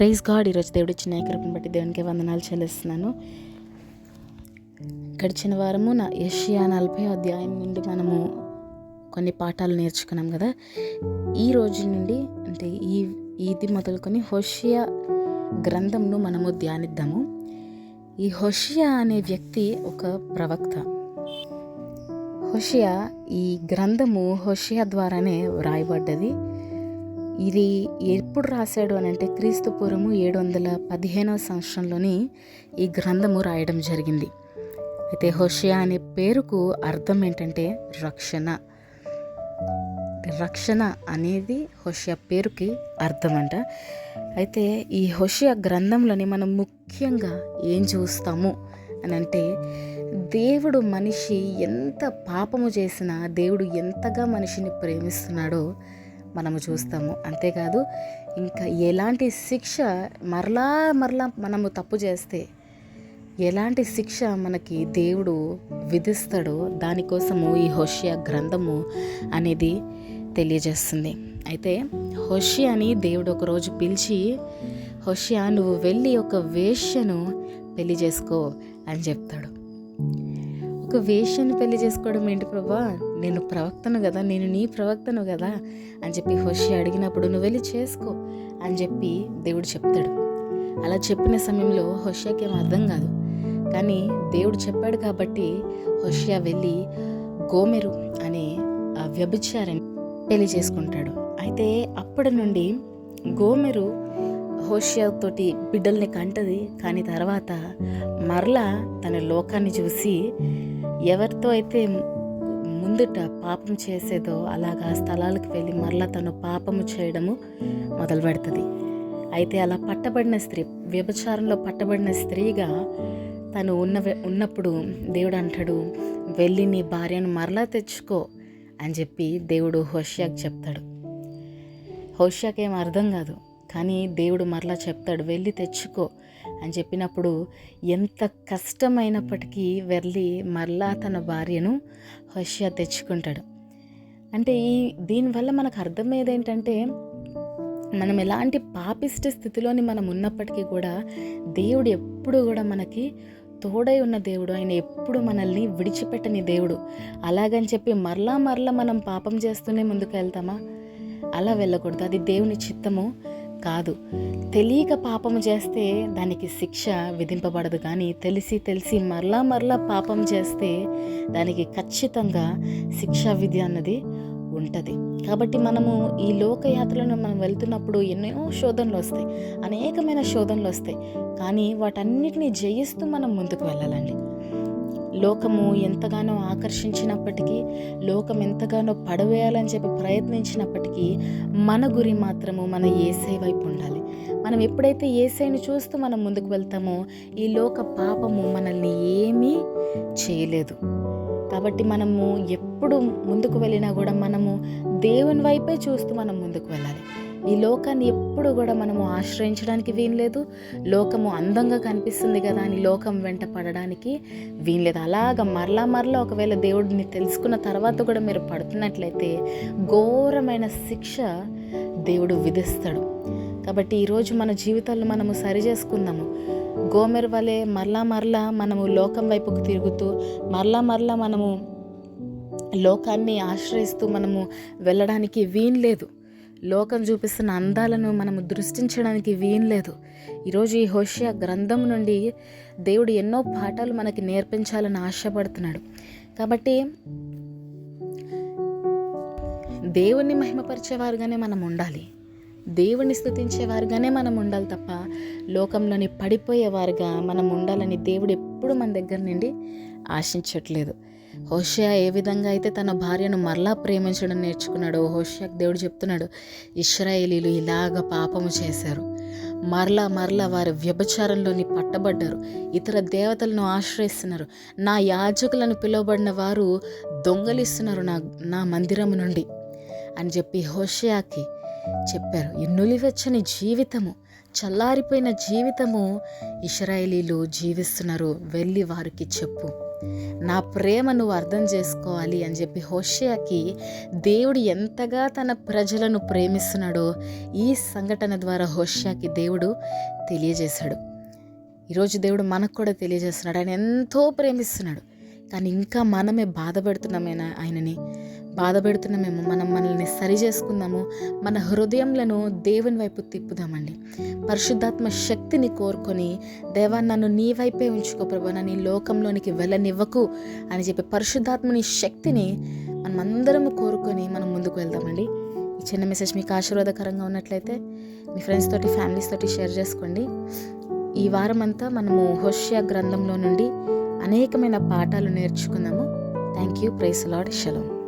Praise God ఈరోజు దేవుడు ఇచ్చిన కృపను బట్టి దేవునికి వందనాలు చెల్లిస్తున్నాను. గడిచిన వారము నా ఏషియా నలభై అధ్యాయం నుండి మనము కొన్ని పాఠాలు నేర్చుకున్నాం కదా. ఈ రోజు నుండి అంటే ఈ ఇది మొదలుకొని హోషియా గ్రంథంను మనము ధ్యానిద్దాము. ఈ హోషియా అనే వ్యక్తి ఒక ప్రవక్త. హోషియా ఈ గ్రంథము హోషియా ద్వారానే వ్రాయబడ్డది. ఇది ఎప్పుడు రాశాడు అని అంటే క్రీస్తుపూర్వము ఏడు వందల పదిహేనవ సంవత్సరంలోని ఈ గ్రంథము రాయడం జరిగింది. అయితే హోషియా అనే పేరుకు అర్థం ఏంటంటే రక్షణ. రక్షణ అనేది హోషియా పేరుకి అర్థం అంట అయితే ఈ హోషియా గ్రంథంలోని మనం ముఖ్యంగా ఏం చూస్తాము అని అంటే దేవుడు మనిషి ఎంత పాపము చేసినా దేవుడు ఎంతగా మనిషిని ప్రేమిస్తున్నాడో మనము చూస్తాము. అంతేకాదు ఇంకా ఎలాంటి శిక్ష మరలా మరలా మనము తప్పు చేస్తే ఎలాంటి శిక్ష మనకి దేవుడు విధిస్తాడో దానికోసము ఈ హోషియా గ్రంథము అనేది తెలియజేస్తుంది. అయితే హోషియాని దేవుడు ఒకరోజు పిలిచి హోషియా నువ్వు వెళ్ళి ఒక వేష్యను పెళ్ళి చేసుకో అని చెప్తాడు. ఒక వేష్యను పెళ్ళి చేసుకోవడం ఏంటి ప్రభా? నేను ప్రవక్తను కదా నేను నీ ప్రవక్తను కదా అని చెప్పి హోషి అడిగినప్పుడు నువ్వు వెళ్ళి చేసుకో అని చెప్పి దేవుడు చెప్తాడు. అలా చెప్పిన సమయంలో హోషియాకి ఏం అర్థం కాదు. కానీ దేవుడు చెప్పాడు కాబట్టి హోషియా వెళ్ళి గోమెరు అనే ఆ వ్యభిచారిని పెళ్ళి చేసుకుంటాడు. అయితే అప్పటి నుండి గోమెరు హోషియాతోటి బిడ్డల్ని కంటది కానీ తర్వాత మరలా తన లోకాన్ని చూసి ఎవరితో అయితే ముందుట పాపం చేసేదో అలాగా స్థలాలకు వెళ్ళి మరలా తను పాపము చేయడము మొదలు పెడుతుంది అయితే అలా పట్టబడిన స్త్రీ వ్యభిచారంలో పట్టబడిన స్త్రీగా తను ఉన్న ఉన్నప్పుడు దేవుడు అంటాడు వెళ్ళి నీ భార్యను మరలా తెచ్చుకో అని చెప్పి దేవుడు హోషియాకి చెప్తాడు. హోషియాకి ఏం అర్థం కాదు. కానీ దేవుడు మరలా చెప్తాడు వెళ్ళి తెచ్చుకో అని చెప్పినప్పుడు ఎంత కష్టమైనప్పటికీ వెళ్ళి మరలా తన భార్యను హోషియా తెచ్చుకుంటాడు. అంటే ఈ దీనివల్ల మనకు అర్థమయ్యేది ఏంటంటే మనం ఎలాంటి పాపిష్ట స్థితిలోని మనం ఉన్నప్పటికీ కూడా దేవుడు ఎప్పుడు కూడా మనకి తోడై ఉన్న దేవుడు ఆయన ఎప్పుడు మనల్ని విడిచిపెట్టని దేవుడు. అలాగని చెప్పి మరలా మరలా మనం పాపం చేస్తూనే ముందుకు వెళ్తామా? అలా వెళ్ళకూడదు. అది దేవుని చిత్తము. కాదు. తెలియక పాపము చేస్తే దానికి శిక్ష విధింపబడదు కానీ తెలిసి తెలిసి మరలా మరలా పాపం చేస్తే దానికి ఖచ్చితంగా శిక్షా విధి అన్నది ఉంటుంది. కాబట్టి మనము ఈ లోకయాత్రలను మనం వెళ్తున్నప్పుడు ఎన్నో శోధనలు వస్తాయి. అనేకమైన శోధనలు వస్తాయి. కానీ వాటన్నిటిని జయిస్తూ మనం ముందుకు వెళ్ళాలండి. లోకము ఎంతగానో ఆకర్షించినప్పటికీ లోకం ఎంతగానో పడవేయాలని చెప్పి ప్రయత్నించినప్పటికీ మన గురి మాత్రము మన ఏసై వైపు ఉండాలి. మనం ఎప్పుడైతే ఏసైని చూస్తూ మనం ముందుకు వెళ్తామో ఈ లోక పాపము మనల్ని ఏమీ చేయలేదు. కాబట్టి మనము ఎప్పుడు ముందుకు వెళ్ళినా కూడా మనము దేవుని వైపే చూస్తూ మనం ముందుకు వెళ్ళాలి. ఈ లోకాన్ని ఎప్పుడు కూడా మనము ఆశ్రయించడానికి వీల్లేదు. లోకము అందంగా కనిపిస్తుంది కదా అని లోకం వెంట పడడానికి వీల్లేదు. అలాగ మరలా మరలా ఒకవేళ దేవుడిని తెలుసుకున్న తర్వాత కూడా మీరు పడుతున్నట్లయితే ఘోరమైన శిక్ష దేవుడు విధిస్తాడు. కాబట్టి ఈరోజు మన జీవితాలను మనము సరి చేసుకుందాము. గోమెర్ వలె మరలా మరలా మనము లోకం వైపుకు తిరుగుతూ మరలా మరలా మనము లోకాన్ని ఆశ్రయిస్తూ మనము వెళ్ళడానికి వీన్లేదు లోకం చూపిస్తున్న అందాలను మనము దృష్టించడానికి వీల్లేదు ఈరోజు ఈ హోషియా గ్రంథం నుండి దేవుడు ఎన్నో పాఠాలు మనకి నేర్పించాలని ఆశపడుతున్నాడు. కాబట్టి దేవుణ్ణి మహిమపరిచేవారుగానే మనం ఉండాలి. దేవుణ్ణి స్థుతించేవారుగానే మనం ఉండాలి తప్ప లోకంలోని పడిపోయేవారుగా మనం ఉండాలని దేవుడు ఎప్పుడు మన దగ్గర నుండి ఆశించట్లేదు. హోషయా ఏ విధంగా అయితే తన భార్యను మరలా ప్రేమించడం నేర్చుకున్నాడో హోషయాకు దేవుడు చెప్తున్నాడు ఇస్రాయేలీలు ఇలాగ పాపము చేశారు. మరలా మరలా వారి వ్యభచారంలోని పట్టబడ్డారు. ఇతర దేవతలను ఆశ్రయిస్తున్నారు. నా యాజకులను పిలువబడిన వారు దొంగలిస్తున్నారు నా నా మందిరము నుండి. అని చెప్పి హోషియాకి చెప్పారు. ఈ నులివెచ్చని జీవితము చల్లారిపోయిన జీవితము ఇస్రాయేలీలు జీవిస్తున్నారు. వెళ్ళి వారికి చెప్పు. నా ప్రేమ నువ్వు అర్థం చేసుకోవాలి అని చెప్పి హోషియాకి దేవుడు ఎంతగా తన ప్రజలను ప్రేమిస్తున్నాడో ఈ సంఘటన ద్వారా హోషియాకి దేవుడు తెలియజేశాడు. ఈరోజు దేవుడు మనకు కూడా తెలియజేస్తున్నాడు. ఆయన ఎంతో ప్రేమిస్తున్నాడు. కానీ ఇంకా మనమే బాధపడుతున్నామేనా ఆయనని? బాధపెడుతున్నామేమో మనం మనల్ని సరి చేసుకుందాము మన హృదయంలను దేవుని వైపు తిప్పుదామండి. పరిశుద్ధాత్మ శక్తిని కోరుకొని దేవా నన్ను నీ వైపే ఉంచుకో ప్రభా నన్ను ఈ లోకంలోనికి వెళ్ళనివ్వకు అని చెప్పి పరిశుద్ధాత్మని శక్తిని మనమందరం కోరుకొని మనం ముందుకు వెళ్దామండి. ఈ చిన్న మెసేజ్ మీకు ఆశీర్వాదకరంగా ఉన్నట్లయితే మీ ఫ్రెండ్స్ తోటి ఫ్యామిలీస్ తోటి షేర్ చేసుకోండి. ఈ వారం అంతా మనము హోషియా గ్రంథంలో నుండి అనేకమైన పాఠాలు నేర్చుకుందాము thank you praise Lord shalom